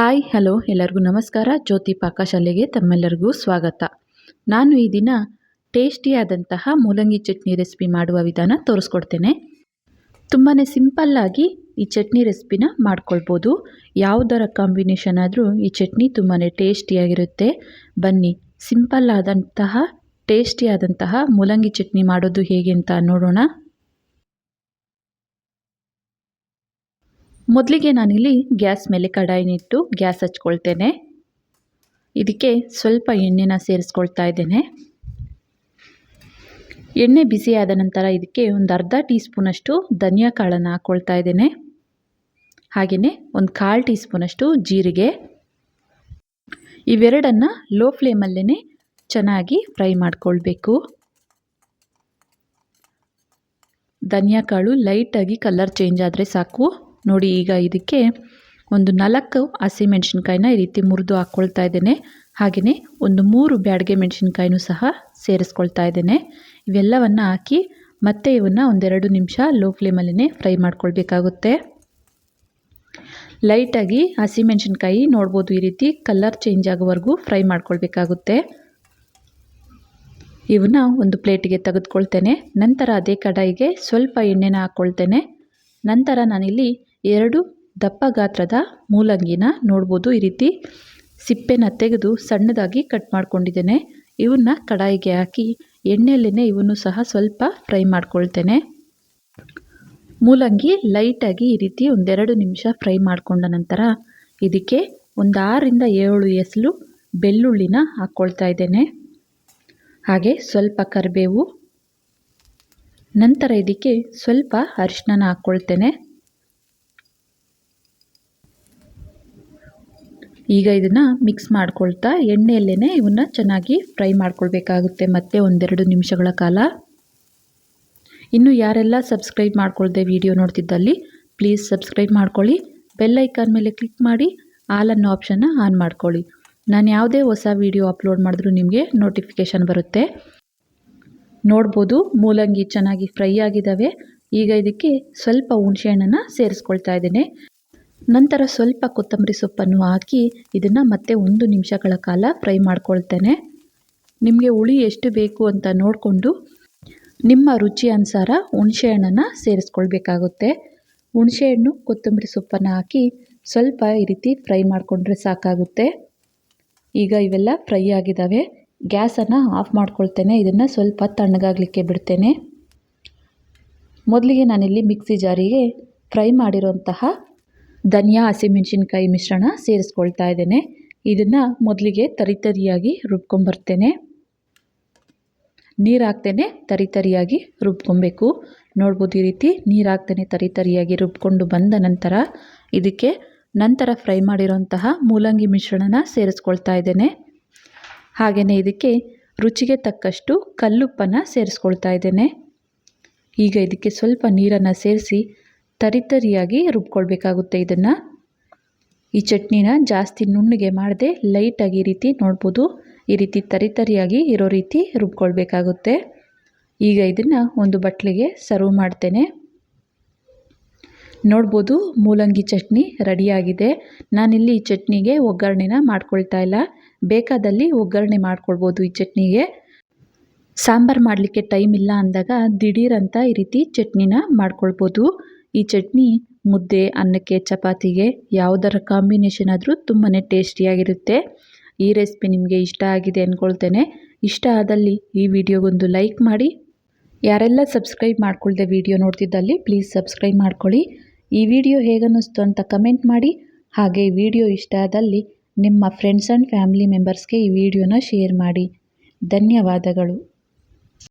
Hi, hello, ಎಲ್ಲರಿಗೂ ನಮಸ್ಕಾರ. ಜ್ಯೋತಿ ಪಾಕಶಾಲೆಗೆ ತಮ್ಮೆಲ್ಲರಿಗೂ ಸ್ವಾಗತ. ನಾನು ಈ ದಿನ ಟೇಸ್ಟಿಯಾದಂತಹ ಮೂಲಂಗಿ ಚಟ್ನಿ ರೆಸಿಪಿ ಮಾಡುವ ವಿಧಾನ ತೋರಿಸ್ಕೊಡ್ತೇನೆ. ತುಂಬಾ ಸಿಂಪಲ್ಲಾಗಿ ಈ ಚಟ್ನಿ ರೆಸಿಪಿನ ಮಾಡ್ಕೊಳ್ಬೋದು. ಯಾವುದರ ಕಾಂಬಿನೇಷನ್ ಆದರೂ ಈ ಚಟ್ನಿ ತುಂಬಾ ಟೇಸ್ಟಿಯಾಗಿರುತ್ತೆ. ಬನ್ನಿ, ಸಿಂಪಲ್ ಆದಂತಹ, ಟೇಸ್ಟಿಯಾದಂತಹ ಮೂಲಂಗಿ ಚಟ್ನಿ ಮಾಡೋದು ಹೇಗೆ ಅಂತ ನೋಡೋಣ. ಮೊದಲಿಗೆ ನಾನಿಲ್ಲಿ ಗ್ಯಾಸ್ ಮೇಲೆ ಕಡಾಯಿನಿಟ್ಟು ಗ್ಯಾಸ್ ಹಚ್ಕೊಳ್ತೇನೆ. ಇದಕ್ಕೆ ಸ್ವಲ್ಪ ಎಣ್ಣೆನ ಸೇರಿಸ್ಕೊಳ್ತಾ ಇದ್ದೇನೆ. ಎಣ್ಣೆ ಬಿಸಿ ಆದ ನಂತರ ಇದಕ್ಕೆ ಒಂದು ಅರ್ಧ ಟೀ ಸ್ಪೂನಷ್ಟು ಧನಿಯಾ ಕಾಳನ್ನು ಹಾಕ್ಕೊಳ್ತಾ ಇದ್ದೇನೆ. ಹಾಗೆಯೇ ಒಂದು ಕಾಲು ಟೀ ಸ್ಪೂನಷ್ಟು ಜೀರಿಗೆ. ಇವೆರಡನ್ನು ಲೋ ಫ್ಲೇಮಲ್ಲೇ ಚೆನ್ನಾಗಿ ಫ್ರೈ ಮಾಡಿಕೊಳ್ಬೇಕು. ಧನಿಯಾ ಕಾಳು ಲೈಟಾಗಿ ಕಲರ್ ಚೇಂಜ್ ಆದರೆ ಸಾಕು. ನೋಡಿ, ಈಗ ಇದಕ್ಕೆ ಒಂದು ನಾಲ್ಕು ಹಸಿಮೆಣ್ಸಿನ್ಕಾಯಿನ ಈ ರೀತಿ ಮುರಿದು ಹಾಕ್ಕೊಳ್ತಾ ಇದ್ದೇನೆ. ಹಾಗೆಯೇ ಒಂದು ಮೂರು ಬ್ಯಾಡಿಗೆ ಮೆಣಸಿನ್ಕಾಯಿನೂ ಸಹ ಸೇರಿಸ್ಕೊಳ್ತಾ ಇದ್ದೇನೆ. ಇವೆಲ್ಲವನ್ನು ಹಾಕಿ ಮತ್ತೆ ಇವನ್ನು ಒಂದೆರಡು ನಿಮಿಷ ಲೋ ಫ್ಲೇಮಲ್ಲೇ ಫ್ರೈ ಮಾಡ್ಕೊಳ್ಬೇಕಾಗುತ್ತೆ. ಲೈಟಾಗಿ ಹಸಿಮೆಣ್ಸಿನ್ಕಾಯಿ ನೋಡ್ಬೋದು, ಈ ರೀತಿ ಕಲರ್ ಚೇಂಜ್ ಆಗೋವರೆಗೂ ಫ್ರೈ ಮಾಡ್ಕೊಳ್ಬೇಕಾಗುತ್ತೆ. ಇವನ್ನ ಒಂದು ಪ್ಲೇಟಿಗೆ ತೆಗೆದುಕೊಳ್ತೇನೆ. ನಂತರ ಅದೇ ಕಡಾಯಿಗೆ ಸ್ವಲ್ಪ ಎಣ್ಣೆನ ಹಾಕ್ಕೊಳ್ತೇನೆ ನಂತರ ನಾನಿಲ್ಲಿ ಎರಡು ದಪ್ಪ ಗಾತ್ರದ ಮೂಲಂಗಿನ ನೋಡ್ಬೋದು ಈ ರೀತಿ. ಸಿಪ್ಪೆನ ತೆಗೆದು ಸಣ್ಣದಾಗಿ ಕಟ್ ಮಾಡ್ಕೊಂಡಿದ್ದೇನೆ. ಇವನ್ನ ಕಡಾಯಿಗೆ ಹಾಕಿ ಎಣ್ಣೆಯಲ್ಲೇ ಇವನ್ನು ಸಹ ಸ್ವಲ್ಪ ಫ್ರೈ ಮಾಡ್ಕೊಳ್ತೇನೆ. ಮೂಲಂಗಿ ಲೈಟಾಗಿ ಈ ರೀತಿ ಒಂದೆರಡು ನಿಮಿಷ ಫ್ರೈ ಮಾಡಿಕೊಂಡ ನಂತರ ಇದಕ್ಕೆ ಒಂದು ಆರರಿಂದ ಏಳು ಎಸಲು ಬೆಳ್ಳುಳ್ಳಿನ ಹಾಕ್ಕೊಳ್ತಾ ಇದ್ದೇನೆ. ಹಾಗೆ ಸ್ವಲ್ಪ ಕರಿಬೇವು. ನಂತರ ಇದಕ್ಕೆ ಸ್ವಲ್ಪ ಅರಿಶಿನ ಹಾಕ್ಕೊಳ್ತೇನೆ. ಈಗ ಇದನ್ನು ಮಿಕ್ಸ್ ಮಾಡ್ಕೊಳ್ತಾ ಎಣ್ಣೆಯಲ್ಲೇ ಇವನ್ನ ಚೆನ್ನಾಗಿ ಫ್ರೈ ಮಾಡ್ಕೊಳ್ಬೇಕಾಗುತ್ತೆ ಮತ್ತೆ ಒಂದೆರಡು ನಿಮಿಷಗಳ ಕಾಲ. ಇನ್ನು ಯಾರೆಲ್ಲ ಸಬ್ಸ್ಕ್ರೈಬ್ ಮಾಡ್ಕೊಳ್ದೆ ವಿಡಿಯೋ ನೋಡ್ತಿದ್ದಲ್ಲಿ ಪ್ಲೀಸ್ ಸಬ್ಸ್ಕ್ರೈಬ್ ಮಾಡ್ಕೊಳ್ಳಿ. ಬೆಲ್ ಐಕಾನ್ ಮೇಲೆ ಕ್ಲಿಕ್ ಮಾಡಿ ಆಲ್ ಅನ್ನೋ ಆಪ್ಷನ್ನ ಆನ್ ಮಾಡ್ಕೊಳ್ಳಿ. ನಾನು ಯಾವುದೇ ಹೊಸ ವಿಡಿಯೋ ಅಪ್ಲೋಡ್ ಮಾಡಿದ್ರೂ ನಿಮಗೆ ನೋಟಿಫಿಕೇಷನ್ ಬರುತ್ತೆ. ನೋಡ್ಬೋದು, ಮೂಲಂಗಿ ಚೆನ್ನಾಗಿ ಫ್ರೈ ಆಗಿದ್ದಾವೆ ಈಗ ಇದಕ್ಕೆ ಸ್ವಲ್ಪ ಹುಣಸೆಹಣ್ಣನ್ನು ಸೇರಿಸ್ಕೊಳ್ತಾ ಇದ್ದೇನೆ. ನಂತರ ಸ್ವಲ್ಪ ಕೊತ್ತಂಬರಿ ಸೊಪ್ಪನ್ನು ಹಾಕಿ ಇದನ್ನು ಮತ್ತೆ ಒಂದು ನಿಮಿಷಗಳ ಕಾಲ ಫ್ರೈ ಮಾಡ್ಕೊಳ್ತೇನೆ. ನಿಮಗೆ ಹುಳಿ ಎಷ್ಟು ಬೇಕು ಅಂತ ನೋಡಿಕೊಂಡು ನಿಮ್ಮ ರುಚಿ ಅನುಸಾರ ಹುಣಸೆಹಣ್ಣನ್ನು ಸೇರಿಸ್ಕೊಳ್ಬೇಕಾಗುತ್ತೆ. ಹುಣಸೆಹಣ್ಣು ಕೊತ್ತಂಬರಿ ಸೊಪ್ಪನ್ನು ಹಾಕಿ ಸ್ವಲ್ಪ ಈ ರೀತಿ ಫ್ರೈ ಮಾಡಿಕೊಂಡ್ರೆ ಸಾಕಾಗುತ್ತೆ. ಈಗ ಇವೆಲ್ಲ ಫ್ರೈ ಆಗಿದ್ದಾವೆ ಗ್ಯಾಸನ್ನು ಆಫ್ ಮಾಡ್ಕೊಳ್ತೇನೆ. ಇದನ್ನು ಸ್ವಲ್ಪ ತಣ್ಣಗಾಗಲಿಕ್ಕೆ ಬಿಡ್ತೇನೆ. ಮೊದಲಿಗೆ ನಾನಿಲ್ಲಿ ಮಿಕ್ಸಿ ಜಾರಿಗೆ ಫ್ರೈ ಮಾಡಿರೋಂತಹ ಧನಿಯಾ, ಹಸಿಮೆಣಸಿನ್ಕಾಯಿ ಮಿಶ್ರಣ ಸೇರಿಸ್ಕೊಳ್ತಾ ಇದ್ದೇನೆ. ಇದನ್ನು ಮೊದಲಿಗೆ ತರಿತರಿಯಾಗಿ ರುಬ್ಕೊಂಬರ್ತೇನೆ. ನೀರು ಹಾಕ್ತೇನೆ ತರಿತರಿಯಾಗಿ ರುಬ್ಕೊಬೇಕು. ನೋಡ್ಬೋದು ಈ ರೀತಿ ನೀರು ಹಾಕ್ತೇನೆ ತರಿತರಿಯಾಗಿ ರುಬ್ಕೊಂಡು ಬಂದ ನಂತರ ಇದಕ್ಕೆ ನಂತರ ಫ್ರೈ ಮಾಡಿರೋಂತಹ ಮೂಲಂಗಿ ಮಿಶ್ರಣನ ಸೇರಿಸ್ಕೊಳ್ತಾ ಇದ್ದೇನೆ. ಹಾಗೆಯೇ ಇದಕ್ಕೆ ರುಚಿಗೆ ತಕ್ಕಷ್ಟು ಕಲ್ಲುಪ್ಪನ್ನು ಸೇರಿಸ್ಕೊಳ್ತಾ ಇದ್ದೇನೆ. ಈಗ ಇದಕ್ಕೆ ಸ್ವಲ್ಪ ನೀರನ್ನು ಸೇರಿಸಿ ತರಿತರಿಯಾಗಿ ರುಬ್ಕೊಳ್ಬೇಕಾಗುತ್ತೆ ಇದನ್ನು. ಈ ಚಟ್ನಿನ ಜಾಸ್ತಿ ನುಣ್ಣಗೆ ಮಾಡದೆ ಲೈಟಾಗಿ ಈ ರೀತಿ ನೋಡ್ಬೋದು. ಈ ರೀತಿ ತರಿತರಿಯಾಗಿ ಇರೋ ರೀತಿ ರುಬ್ಕೊಳ್ಬೇಕಾಗುತ್ತೆ. ಈಗ ಇದನ್ನು ಒಂದು ಬಟ್ಲಿಗೆ ಸರ್ವ್ ಮಾಡ್ತೇನೆ. ನೋಡ್ಬೋದು ಮೂಲಂಗಿ ಚಟ್ನಿ ರೆಡಿಯಾಗಿದೆ. ನಾನಿಲ್ಲಿ ಈ ಚಟ್ನಿಗೆ ಒಗ್ಗರಣೆನ ಮಾಡ್ಕೊಳ್ತಾ ಇಲ್ಲ. ಬೇಕಾದಲ್ಲಿ ಒಗ್ಗರಣೆ ಮಾಡ್ಕೊಳ್ಬೋದು ಈ ಚಟ್ನಿಗೆ. ಸಾಂಬಾರು ಮಾಡಲಿಕ್ಕೆ ಟೈಮ್ ಇಲ್ಲ ಅಂದಾಗ ದಿಢೀರಂತ ಈ ರೀತಿ ಚಟ್ನಿನ ಮಾಡ್ಕೊಳ್ಬೋದು. ಈ ಚಟ್ನಿ ಮುದ್ದೆ, ಅನ್ನಕ್ಕೆ, ಚಪಾತಿಗೆ ಯಾವುದರ ಕಾಂಬಿನೇಷನ್ ಆದರೂ ತುಂಬಾ ಟೇಸ್ಟಿಯಾಗಿರುತ್ತೆ. ಈ ರೆಸಿಪಿ ನಿಮಗೆ ಇಷ್ಟ ಆಗಿದೆ ಅಂದ್ಕೊಳ್ತೇನೆ ಇಷ್ಟ ಆದಲ್ಲಿ ಈ ವಿಡಿಯೋಗೊಂದು ಲೈಕ್ ಮಾಡಿ. ಯಾರೆಲ್ಲ ಸಬ್ಸ್ಕ್ರೈಬ್ ಮಾಡ್ಕೊಳ್ದೆ ವಿಡಿಯೋ ನೋಡ್ತಿದ್ದಲ್ಲಿ ಪ್ಲೀಸ್ ಸಬ್ಸ್ಕ್ರೈಬ್ ಮಾಡ್ಕೊಳ್ಳಿ. ಈ ವಿಡಿಯೋ ಹೇಗನ್ನಿಸ್ತು ಅಂತ ಕಮೆಂಟ್ ಮಾಡಿ. ಹಾಗೆ ವಿಡಿಯೋ ಇಷ್ಟ ಆದಲ್ಲಿ ನಿಮ್ಮ ಫ್ರೆಂಡ್ಸ್ ಆ್ಯಂಡ್ ಫ್ಯಾಮಿಲಿ ಮೆಂಬರ್ಸ್ಗೆ ಈ ವಿಡಿಯೋನ ಶೇರ್ ಮಾಡಿ. ಧನ್ಯವಾದಗಳು.